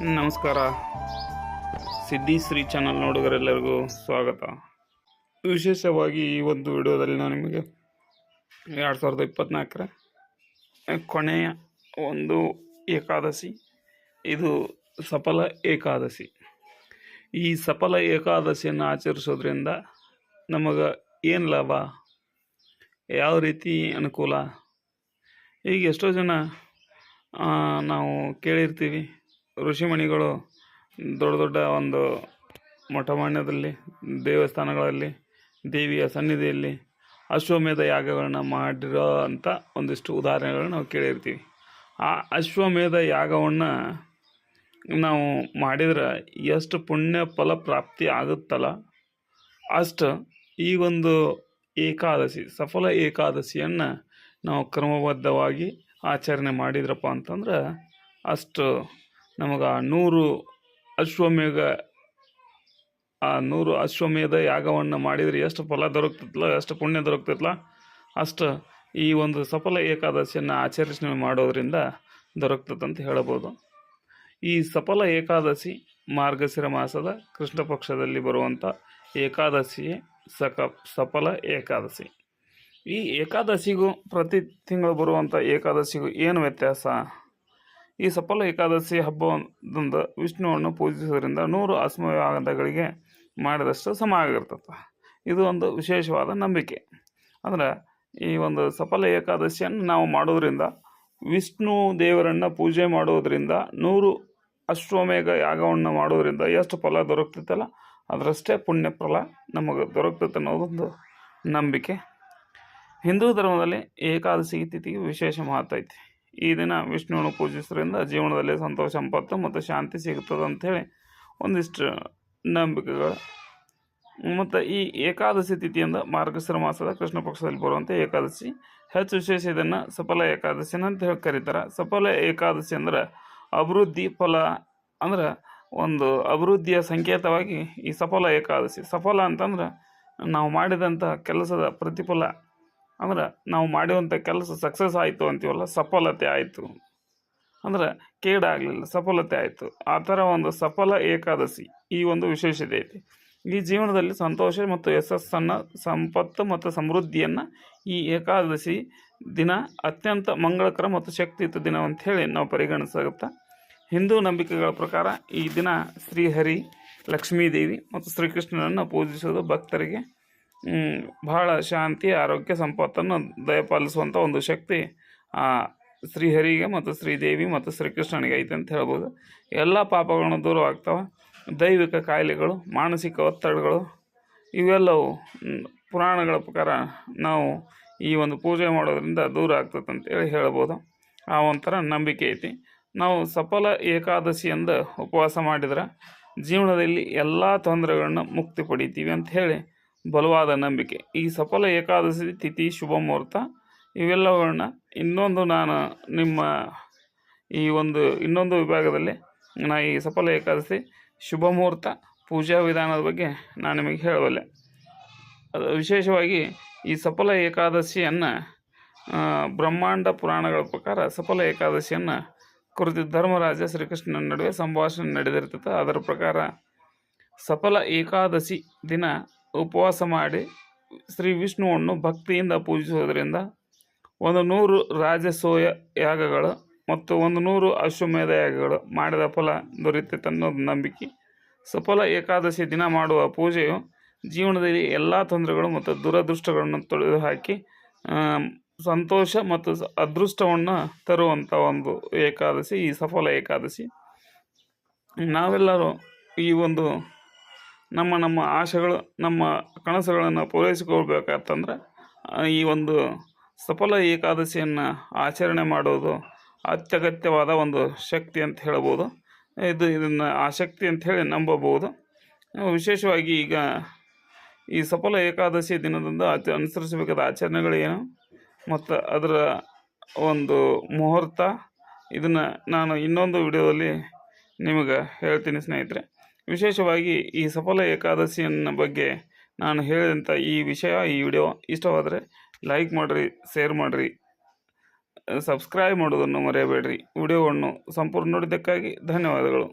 ನಮಸ್ಕಾರ. ಸಿದ್ದಿ ಶ್ರೀ ಚಾನಲ್ ನೋಡುಗರೆಲ್ಲರಿಗೂ ಸ್ವಾಗತ. ವಿಶೇಷವಾಗಿ ಈ ಒಂದು ವಿಡಿಯೋದಲ್ಲಿ ನಾನು ನಿಮಗೆ ಎರಡು ಸಾವಿರದ ಇಪ್ಪತ್ತ್ನಾಲ್ಕರ ಕೊನೆಯ ಒಂದು ಏಕಾದಶಿ, ಇದು ಸಫಲ ಏಕಾದಶಿ. ಈ ಸಫಲ ಏಕಾದಶಿಯನ್ನು ಆಚರಿಸೋದ್ರಿಂದ ನಮಗೆ ಏನು ಲಾಭ? ಯಾವ ರೀತಿ ಅನುಕೂಲ? ಈಗ ಎಷ್ಟೋ ಜನ ನಾವು ಕೇಳಿರ್ತೀವಿ. ಋಷಿಮಣಿಗಳು ದೊಡ್ಡ ದೊಡ್ಡ ಒಂದು ಮಠಮಾನ್ಯದಲ್ಲಿ, ದೇವಸ್ಥಾನಗಳಲ್ಲಿ, ದೇವಿಯ ಸನ್ನಿಧಿಯಲ್ಲಿ ಅಶ್ವಮೇಧ ಯಾಗಗಳನ್ನ ಮಾಡಿರೋ ಅಂಥ ಒಂದಿಷ್ಟು ಉದಾಹರಣೆಗಳನ್ನ ನಾವು ಕೇಳಿರ್ತೀವಿ. ಆ ಅಶ್ವಮೇಧ ಯಾಗವನ್ನು ನಾವು ಮಾಡಿದ್ರೆ ಎಷ್ಟು ಪುಣ್ಯ ಫಲ ಪ್ರಾಪ್ತಿ ಆಗುತ್ತಲ್ಲ, ಅಷ್ಟು ಈ ಒಂದು ಏಕಾದಶಿ, ಸಫಲ ಏಕಾದಶಿಯನ್ನು ನಾವು ಕ್ರಮಬದ್ಧವಾಗಿ ಆಚರಣೆ ಮಾಡಿದ್ರಪ್ಪ ಅಂತಂದ್ರೆ ಅಷ್ಟು ನಮಗೆ ಆ ನೂರು ಅಶ್ವಮೇಧ ಆ ನೂರು ಅಶ್ವಮೇಧ ಯಾಗವನ್ನು ಮಾಡಿದರೆ ಎಷ್ಟು ಫಲ ದೊರಕ್ತೈತಲ್ಲ ಎಷ್ಟು ಪುಣ್ಯ ದೊರಕ್ತೈತಲ್ಲ ಅಷ್ಟು ಈ ಒಂದು ಸಫಲ ಏಕಾದಶಿಯನ್ನು ಆಚರಿಸಣೆ ಮಾಡೋದರಿಂದ ದೊರಕ್ತದಂತ ಹೇಳಬಹುದು ಈ ಸಫಲ ಏಕಾದಶಿ ಮಾರ್ಗಶಿರ ಮಾಸದ ಕೃಷ್ಣ ಪಕ್ಷದಲ್ಲಿ ಬರುವಂಥ ಏಕಾದಶಿಯೇ ಸಕ ಸಫಲ ಏಕಾದಶಿ. ಈ ಏಕಾದಶಿಗೂ ಪ್ರತಿ ತಿಂಗಳು ಬರುವಂಥ ಏಕಾದಶಿಗೂ ಏನು ವ್ಯತ್ಯಾಸ? ಈ ಸಫಲ ಏಕಾದಶಿ ಹಬ್ಬದಂದು ವಿಷ್ಣುವನ್ನು ಪೂಜಿಸೋದ್ರಿಂದ ನೂರು ಅಸ್ಮಯಾಗಗಳಿಗೆ ಮಾಡಿದಷ್ಟು ಸಮ ಆಗಿರ್ತದೆ. ಇದು ಒಂದು ವಿಶೇಷವಾದ ನಂಬಿಕೆ. ಅಂದ್ರೆ ಈ ಒಂದು ಸಫಲ ಏಕಾದಶಿಯನ್ನು ನಾವು ಮಾಡೋದ್ರಿಂದ ವಿಷ್ಣು ದೇವರನ್ನು ಪೂಜೆ ಮಾಡೋದರಿಂದ ನೂರು ಅಶ್ವಮೇಘ ಯಾಗವನ್ನು ಮಾಡೋದರಿಂದ ಎಷ್ಟು ಫಲ ದೊರಕ್ತೈತಲ್ಲ, ಅದರಷ್ಟೇ ಪುಣ್ಯ ಫಲ ನಮಗೆ ದೊರಕ್ತೈತೆ ಅನ್ನೋದೊಂದು ನಂಬಿಕೆ. ಹಿಂದೂ ಧರ್ಮದಲ್ಲಿ ಏಕಾದಶಿ ತಿಥಿಗೆ ವಿಶೇಷ ಮಹತ್ವ ಐತಿ. ಈ ದಿನ ವಿಷ್ಣುವನ್ನು ಪೂಜಿಸೋದ್ರಿಂದ ಜೀವನದಲ್ಲಿ ಸಂತೋಷ, ಸಂಪತ್ತು ಮತ್ತು ಶಾಂತಿ ಸಿಗುತ್ತದೆ ಅಂಥೇಳಿ ಒಂದಿಷ್ಟು ನಂಬಿಕೆಗಳು. ಮತ್ತು ಈ ಏಕಾದಶಿ ತಿಥಿಯಿಂದ ಮಾರ್ಗಶಿರ ಮಾಸದ ಕೃಷ್ಣ ಪಕ್ಷದಲ್ಲಿ ಬರುವಂಥ ಏಕಾದಶಿ. ಹೆಚ್ಚು ವಿಶೇಷ ಇದನ್ನು ಸಫಲ ಏಕಾದಶಿನ ಅಂತ ಹೇಳಿ ಕರೀತಾರೆ. ಸಫಲ ಏಕಾದಶಿ ಅಂದ್ರೆ ಅಭಿವೃದ್ಧಿ ಫಲ ಅಂದ್ರೆ ಒಂದು ಅಭಿವೃದ್ಧಿಯ ಸಂಕೇತವಾಗಿ ಈ ಸಫಲ ಏಕಾದಶಿ. ಸಫಲ ಅಂತಂದ್ರೆ ನಾವು ಮಾಡಿದಂಥ ಕೆಲಸದ ಪ್ರತಿಫಲ. ಅಂದ್ರೆ ನಾವು ಮಾಡಿರುವಂಥ ಕೆಲಸ ಸಕ್ಸಸ್ ಆಯಿತು ಅಂತೀವಲ್ಲ, ಸಫಲತೆ ಆಯಿತು. ಅಂದ್ರೆ ಕೇಡಾಗಲಿಲ್ಲ, ಸಫಲತೆ ಆಯಿತು. ಆ ಥರ ಒಂದು ಸಫಲ ಏಕಾದಶಿ ಈ ಒಂದು ವಿಶೇಷತೆ ಐತಿ. ಈ ಜೀವನದಲ್ಲಿ ಸಂತೋಷ ಮತ್ತು ಯಶಸ್ಸನ್ನು, ಸಂಪತ್ತು ಮತ್ತು ಸಮೃದ್ಧಿಯನ್ನು ಈ ಏಕಾದಶಿ ದಿನ ಅತ್ಯಂತ ಮಂಗಳಕರ ಮತ್ತು ಶಕ್ತಿಯುತ ದಿನ ಅಂತ ಹೇಳಿ ನಾವು ಪರಿಗಣಿಸಾಗುತ್ತಾ ಹಿಂದೂ ನಂಬಿಕೆಗಳ ಪ್ರಕಾರ ಈ ದಿನ ಶ್ರೀಹರಿ, ಲಕ್ಷ್ಮೀದೇವಿ ಮತ್ತು ಶ್ರೀಕೃಷ್ಣನನ್ನು ಪೂಜಿಸೋದು ಭಕ್ತರಿಗೆ ಬಹಳ ಶಾಂತಿ, ಆರೋಗ್ಯ, ಸಂಪತ್ತನ್ನು ದಯಪಾಲಿಸುವಂಥ ಒಂದು ಶಕ್ತಿ, ಆ, ಶ್ರೀಹರಿಗೆ ಮತ್ತು ಶ್ರೀದೇವಿ ಮತ್ತು ಶ್ರೀಕೃಷ್ಣನಿಗೆ ಐತೆ ಅಂತ ಹೇಳ್ಬೋದು. ಎಲ್ಲ ಪಾಪಗಳನ್ನು ದೂರವಾಗ್ತವೆ ದೈವಿಕ ಕಾಯಿಲೆಗಳು, ಮಾನಸಿಕ ಒತ್ತಡಗಳು, ಇವೆಲ್ಲವು ಪುರಾಣಗಳ ಪ್ರಕಾರ ನಾವು ಈ ಒಂದು ಪೂಜೆ ಮಾಡೋದರಿಂದ ದೂರ ಆಗ್ತದೆ ಅಂತೇಳಿ ಹೇಳ್ಬೋದು. ಆ ಒಂಥರ ನಂಬಿಕೆ ಐತಿ. ನಾವು ಸಫಲ ಏಕಾದಶಿ ಅಂದ ಉಪವಾಸ ಮಾಡಿದ್ರೆ ಜೀವನದಲ್ಲಿ ಎಲ್ಲ ತೊಂದರೆಗಳನ್ನ ಮುಕ್ತಿ ಪಡಿತೀವಿ ಅಂತ ಹೇಳಿ ಬಲವಾದ ನಂಬಿಕೆ. ಈ ಸಫಲ ಏಕಾದಶಿ ತಿಥಿ, ಶುಭ ಮುಹೂರ್ತ ಇವೆಲ್ಲವನ್ನ ಇನ್ನೊಂದು ನಾನು ನಿಮ್ಮ ಈ ಒಂದು ಇನ್ನೊಂದು ವಿಭಾಗದಲ್ಲಿ ನಾ ಈ ಸಫಲ ಏಕಾದಶಿ, ಶುಭ ಮುಹೂರ್ತ, ಪೂಜಾ ವಿಧಾನದ ಬಗ್ಗೆ ನಾನು ನಿಮಗೆ ಹೇಳಬಲ್ಲೆ. ಅದು ವಿಶೇಷವಾಗಿ ಈ ಸಫಲ ಏಕಾದಶಿಯನ್ನು ಬ್ರಹ್ಮಾಂಡ ಪುರಾಣಗಳ ಪ್ರಕಾರ ಸಫಲ ಏಕಾದಶಿಯನ್ನು ಕುರಿತು ಧರ್ಮರಾಜ ಶ್ರೀಕೃಷ್ಣನ ನಡುವೆ ಸಂಭಾಷಣೆ ನಡೆದಿರ್ತದೆ. ಅದರ ಪ್ರಕಾರ ಸಫಲ ಏಕಾದಶಿ ದಿನ ಉಪವಾಸ ಮಾಡಿ ಶ್ರೀ ವಿಷ್ಣುವನ್ನು ಭಕ್ತಿಯಿಂದ ಪೂಜಿಸುವುದರಿಂದ ಒಂದು ನೂರು ರಾಜಸೋಯ ಯಾಗಗಳು ಮತ್ತು ಒಂದು ನೂರು ಅಶ್ವಮೇಧ ಯಾಗಗಳು ಮಾಡಿದ ಫಲ ದೊರೆಯುತ್ತೆ ಅನ್ನೋದು ನಂಬಿಕೆ. ಸಫಲ ಏಕಾದಶಿ ದಿನ ಮಾಡುವ ಪೂಜೆಯು ಜೀವನದಲ್ಲಿ ಎಲ್ಲ ತೊಂದರೆಗಳು ಮತ್ತು ದುರದೃಷ್ಟಗಳನ್ನು ತೊಳೆದು ಹಾಕಿ ಸಂತೋಷ ಮತ್ತು ಅದೃಷ್ಟವನ್ನು ತರುವಂಥ ಒಂದು ಏಕಾದಶಿ, ಈ ಸಫಲ ಏಕಾದಶಿ. ನಾವೆಲ್ಲರೂ ಈ ಒಂದು ನಮ್ಮ ನಮ್ಮ ಆಶೆಗಳು ನಮ್ಮ ಕನಸುಗಳನ್ನು ಪೂರೈಸಿಕೊಳ್ಬೇಕಂತಂದ್ರೆ ಈ ಒಂದು ಸಫಲ ಏಕಾದಶಿಯನ್ನು ಆಚರಣೆ ಮಾಡೋದು ಅತ್ಯಗತ್ಯವಾದ ಒಂದು ಶಕ್ತಿ ಅಂತ ಹೇಳ್ಬೋದು. ಇದು, ಇದನ್ನು ಆ ಶಕ್ತಿ ಅಂತ ಹೇಳಿ ನಂಬಬಹುದು. ವಿಶೇಷವಾಗಿ ಈಗ ಈ ಸಫಲ ಏಕಾದಶಿ ದಿನದಿಂದ ಆಚ ಅನುಸರಿಸಬೇಕಾದ ಆಚರಣೆಗಳೇನು? ಮತ್ತು ಅದರ ಒಂದು ಮುಹೂರ್ತ, ಇದನ್ನು ನಾನು ಇನ್ನೊಂದು ವಿಡಿಯೋದಲ್ಲಿ ನಿಮಗೆ ಹೇಳ್ತೀನಿ ಸ್ನೇಹಿತರೆ. ವಿಶೇಷವಾಗಿ ಈ ಸಫಲ ಏಕಾದಶಿಯನ್ನ ಬಗ್ಗೆ ನಾನು ಹೇಳಿದಂಥ ಈ ವಿಷಯ, ಈ ವಿಡಿಯೋ ಇಷ್ಟವಾದರೆ ಲೈಕ್ ಮಾಡಿರಿ ಶೇರ್ ಮಾಡಿರಿ ಸಬ್ಸ್ಕ್ರೈಬ್ ಮಾಡೋದನ್ನು ಮರೆಯಬೇಡ್ರಿ. ವಿಡಿಯೋವನ್ನು ಸಂಪೂರ್ಣ ನೋಡಿದ್ದಕ್ಕಾಗಿ ಧನ್ಯವಾದಗಳು.